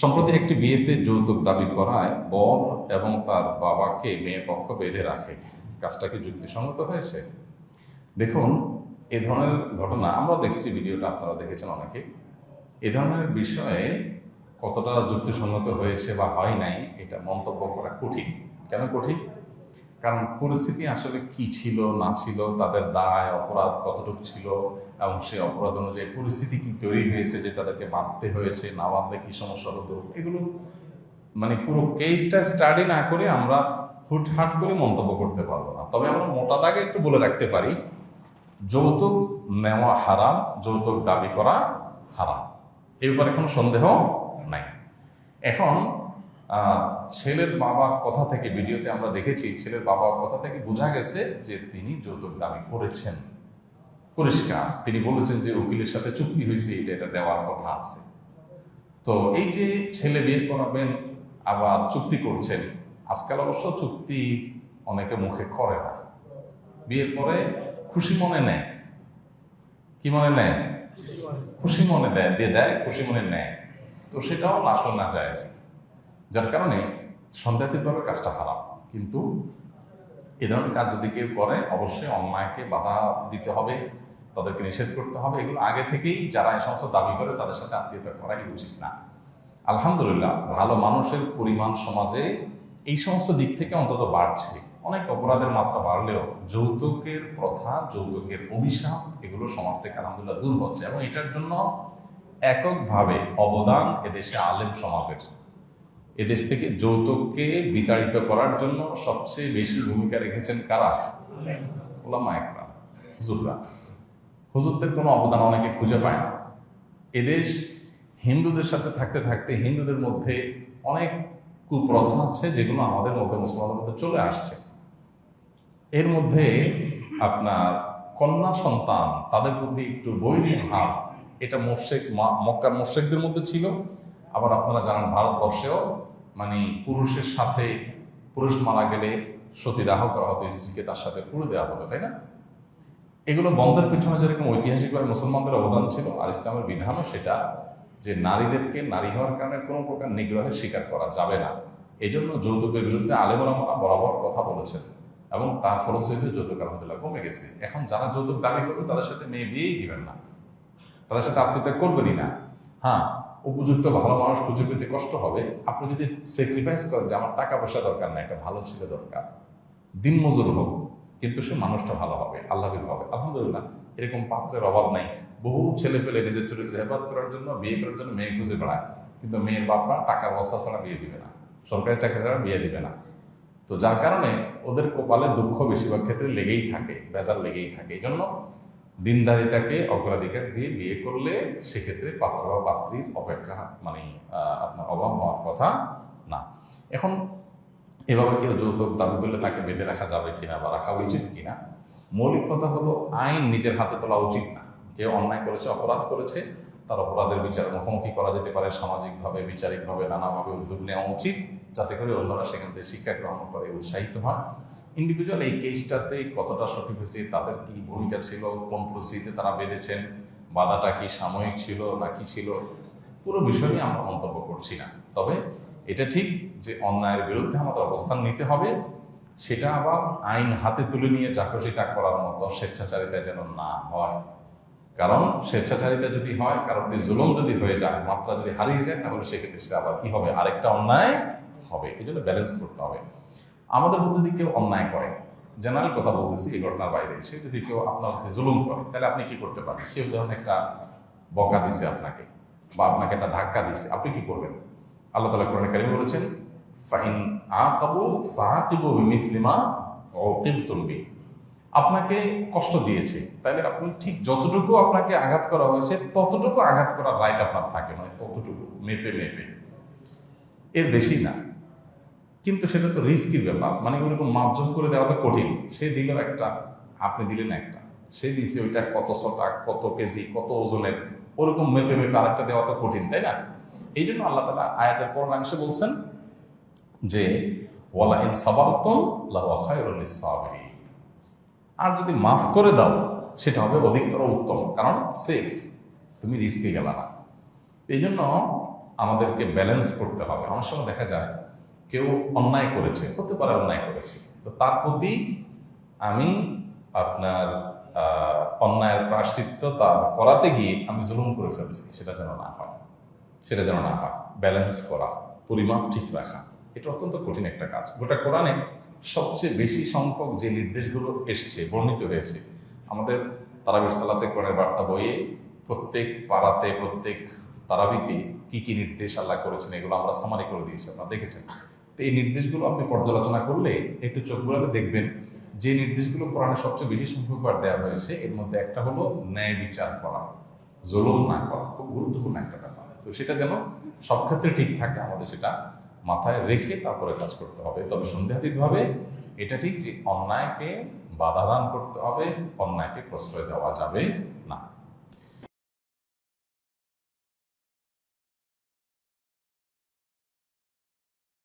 সম্প্রতি একটি বিয়েতে যৌতুক দাবি করায় বর এবং তার বাবাকে মেয়ে পক্ষ বেঁধে রাখে। কাজটা কি যুক্তিসঙ্গত হয়েছে? দেখুন, এ ধরনের ঘটনা আমরা দেখেছি, ভিডিওটা আপনারা দেখেছেন অনেকে। এ ধরনের বিষয়ে কতটা যুক্তিসঙ্গত হয়েছে বা হয় নাই, এটা মন্তব্য করা কঠিন। কেন কঠিন? কারণ পরিস্থিতি আসলে কি ছিল, না ছিল, তাদের দায়, অপরাধ কতটুকু ছিল এবং সেই অপরাধ অনুযায়ী পরিস্থিতি কি তৈরি হয়েছে, যে তাদেরকে বাঁধতে হয়েছে, না বাঁধলে কি সমস্যা হতো, এগুলো মানে পুরো কেসটা স্টাডি না করে আমরা হুটহাট করে মন্তব্য করতে পারব না। তবে আমরা মোটা দাগে একটু বলে রাখতে পারি, যৌতুক নেওয়া হারাম, যৌতুক দাবি করা হারাম। এ ব্যাপারে কোনো সন্দেহ নাই। এখন ছেলের বাবার কথা থেকে ভিডিওতে আমরা দেখেছি ছেলের বাবার কথা থেকে বোঝা গেছে যে তিনি যৌতুক দাবি করেছেন। পরিষ্কার। তিনি বলেছেন যে উকিলের সাথে চুক্তি হয়েছে এটা এটা দেওয়ার কথা আছে। তো এই যে ছেলে বিয়ে করাবেন আবার চুক্তি করছেন আজকাল অবশ্য চুক্তি অনেকে মুখে করে না। বিয়ের পরে খুশি মনে নেয়। কি মনে নেয়? খুশি মনে। দেয় দিয়ে দেয় খুশি মনে নেয়। তো সেটাও আসলে না যায় যার কারণে সন্দেহাতীতভাবে কাজটা হারাম। কিন্তু এ ধরনের কাজ যদি কেউ করে, অবশ্যই অন্যায়কে বাধা দিতে হবে, তাদেরকে নিষেধ করতে হবে। এগুলো আগে থেকেই যারা এই সমস্ত দাবি করে, তাদের সাথে আত্মীয়তা করাই উচিত না। আলহামদুলিল্লাহ, ভালো মানুষের পরিমাণ সমাজে এই সমস্ত দিক থেকে অন্তত বাড়ছে। অনেক অপরাধের মাত্রা বাড়লেও যৌতুকের প্রথা, যৌতুকের অভিশাপ, এগুলো সমাজ থেকে আলহামদুলিল্লাহ দূর হচ্ছে। এবং এটার জন্য এককভাবে অবদান এদেশে আলেম সমাজের। এদেশ থেকে যৌতুককে বিতাড়িত করার জন্য সবচেয়ে বেশি ভূমিকা রেখেছেন কারা? ওলামা একরাম, হুজুররা। হুজুরদের কোনো অবদান অনেকে খুঁজে পায় না। এদেশ হিন্দুদের সাথে থাকতে থাকতে হিন্দুদের মধ্যে অনেক কুপ্রথা আছে যেগুলো আমাদের মধ্যে মুসলমানদের মধ্যে চলে আসছে। এর মধ্যে আপনার কন্যা সন্তান, তাদের প্রতি একটু বৈরী ভাব, এটা মোর্শেক মক্কার মোর্শেকদের মধ্যে ছিল। আবার আপনারা জানেন ভারতবর্ষেও মানে পুরুষের সাথে পুরুষ মারা গেলে সতীদাহ করা হতো, স্ত্রীকে তার সাথে পুড়ে দেওয়া হতো, তাই না? এগুলো বন্ধের পিছনে যেরকম ঐতিহাসিকভাবে মুসলমানদের অবদান ছিল আর ইসলামের বিধানও সেটা, যে নারীদেরকে নারী হওয়ার কারণে কোনো প্রকার নিগ্রহের শিকার করা যাবে না। এই জন্য যৌতুকের বিরুদ্ধে আলেমরা বরাবর কথা বলেছেন এবং তার ফলশ্রুতিতে যৌতুক আলহামদুলিল্লাহ কমে গেছে। এখন যারা যৌতুক দাবি করবে তাদের সাথে মেয়ে বিয়েই দিবেন না। তাদের সাথে আত্মীয়তা করবেনই না। হ্যাঁ উপযুক্ত ভালো মানুষ খুঁজে পেতে কষ্ট হবে। আপনি যদি স্যাক্রিফাইস করেন যে আমার টাকা পয়সা দরকার না, একটা ভালো ছেলে দরকার, দিন মজুর হোক, কিন্তু সে মানুষটা ভালো হবে আল্লাহবির হবে। আলহামদুলিল্লাহ, এরকম পাত্রের অভাব নাই। বহু ছেলে পেলে নিজের চরিত্র হেফাজত করার জন্য, বিয়ে করার জন্য মেয়ে খুঁজে বেড়ায়। কিন্তু মেয়ের বাপরা টাকার অবস্থা ছাড়া বিয়ে দিবে না, সরকারি চাকরি ছাড়া বিয়ে দিবে না। তো যার কারণে ওদের কপালে দুঃখ বেশিরভাগ ক্ষেত্রে লেগেই থাকে, বেজার লেগেই থাকে। এই জন্য দিনদারিতাকে অগ্রাধিকার দিয়ে বিয়ে করলে সেক্ষেত্রে পাত্র বা পাত্রীর অপেক্ষা মানে আপনার অভাব হওয়ার কথা না। এখন এভাবে কেউ যৌতুক দাবি করলে তাকে বেঁধে রাখা যাবে কিনা বা রাখা উচিত কিনা, মৌলিক কথা হলো আইন নিজের হাতে তোলা উচিত না। কেউ অন্যায় করেছে, অপরাধ করেছে তার অপরাধের বিচার মুখোমুখি করা যেতে পারে, সামাজিকভাবে, বিচারিকভাবে, নানাভাবে উদ্যোগ নেওয়া উচিত, যাতে করে অন্যরা সেখান থেকে শিক্ষা গ্রহণ করে, উৎসাহিত হয় ইন্ডিভিজুয়াল এই কেসটাতে কতটা সঠিক হয়েছে, তাদের কি ভূমিকা ছিল, কোন পরিস্থিতিতে তারা বেঁধেছেন, বাধাটা কি সাময়িক ছিল, না কি ছিল, পুরো বিষয় নিয়ে আমরা মন্তব্য করছি না। তবে এটা ঠিক যে অন্যায়ের বিরুদ্ধে আমাদের অবস্থান নিতে হবে, সেটা আবার আইন হাতে তুলে নিয়ে চাকরিটা করার মতো স্বেচ্ছাচারিতা যেন না হয়। কারণ স্বেচ্ছাচারিতা যদি হয়, কারণ জুলুম যদি হয়ে যায়, মাত্রা যদি হারিয়ে যায়, তাহলে সেক্ষেত্রে সেটা আবার কি হবে? আরেকটা অন্যায় হবে। এই জন্য ব্যালেন্স করতে হবে। আমাদের মধ্যে যদি কেউ অন্যায় করে জেনারেল কথা বলতেছি এই ঘটনার বাইরে। সে যদি কেউ আপনার প্রতি জুলুম করে, তাহলে আপনি কি করতে পারেন? কেউ ধরুন একটা বকা দিছে আপনাকে, বা আপনাকে একটা ধাক্কা দিছে। আপনি কি করবেন? আল্লাহ তালা কোরআন কারিম বলেছেন, ফাইন আকাবু ফাহাকিবু বিমিসলিমা ওকিবতুম বি আপনাকে কষ্ট দিয়েছে। তাহলে আপনি ঠিক যতটুকু আপনাকে আঘাত করা হয়েছে, ততটুকু আঘাত করার রাইট আপনার থাকে নয়, ততটুকু, মেপে মেপে। এর বেশি না। কিন্তু সেটা তো রিস্কির ব্যাপার। মানে ওরকম মাপজম করে দেওয়া তো কঠিন। সে দিল একটা, আপনি দিলেন একটা। সে দিছে ওইটা কত শটা, কত কেজি, কত ওজনের, ওরকম মেপে মেপে আরেকটা দেওয়া তো কঠিন, তাই না? এই জন্য আল্লাহ তালা আয়াতের পরাংশে বলছেন যে ওয়ালা ইন সাবারতম লাহু খায়রুল লিসাবিরিন আর যদি মাফ করে দাও, সেটা হবে অধিকতর উত্তম, কারণ সেফ তুমি রিস্কে গেলা না। এই জন্য আমাদেরকে ব্যালেন্স করতে হবে। অনেক সময় দেখা যায়, কেউ অন্যায় করেছে, হতে পারে অন্যায় করেছে। তো তার প্রতি আমি আপনার অন্যায়ের প্রাশ্চিত্য তার করাতে গিয়ে আমি জুলুম করে ফেলছি, সেটা যেন না হয়। সেটা যেন না হয়। ব্যালেন্স করা, পরিমাপ ঠিক রাখা, এটা অত্যন্ত কঠিন একটা কাজ। গোটা কোরআনে সবচেয়ে বেশি সংখ্যক যে নির্দেশগুলো এসছে, বর্ণিত হয়েছে, আমাদের তারাবির সালাতে কোরআনের বার্তা বইয়ে প্রত্যেক পাড়াতে, প্রত্যেক তারাবিতে কি কি নির্দেশ আল্লাহ করেছেন, এগুলো আমরা সামারি করে দিয়েছি, আপনারা দেখেছেন। তো এই নির্দেশগুলো আপনি পর্যালোচনা করলে একটু চোখ ঘুরালে দেখবেন যে নির্দেশগুলো কোরআনে সবচেয়ে বেশি সংখ্যকবার দেওয়া হয়েছে, এর মধ্যে একটা হলো ন্যায় বিচার করা, জুলুম না করা, খুব গুরুত্বপূর্ণ একটা ব্যাপার। তো সেটা যেন সব ক্ষেত্রে ঠিক থাকে, আমাদের সেটা মাথায় রেখে তারপরে কাজ করতে হবে। তবে সন্দেহাতীতভাবে এটা ঠিক যে অন্যায়কে বাধা দান করতে হবে, অন্যায়কে প্রশ্রয় দেওয়া যাবে না।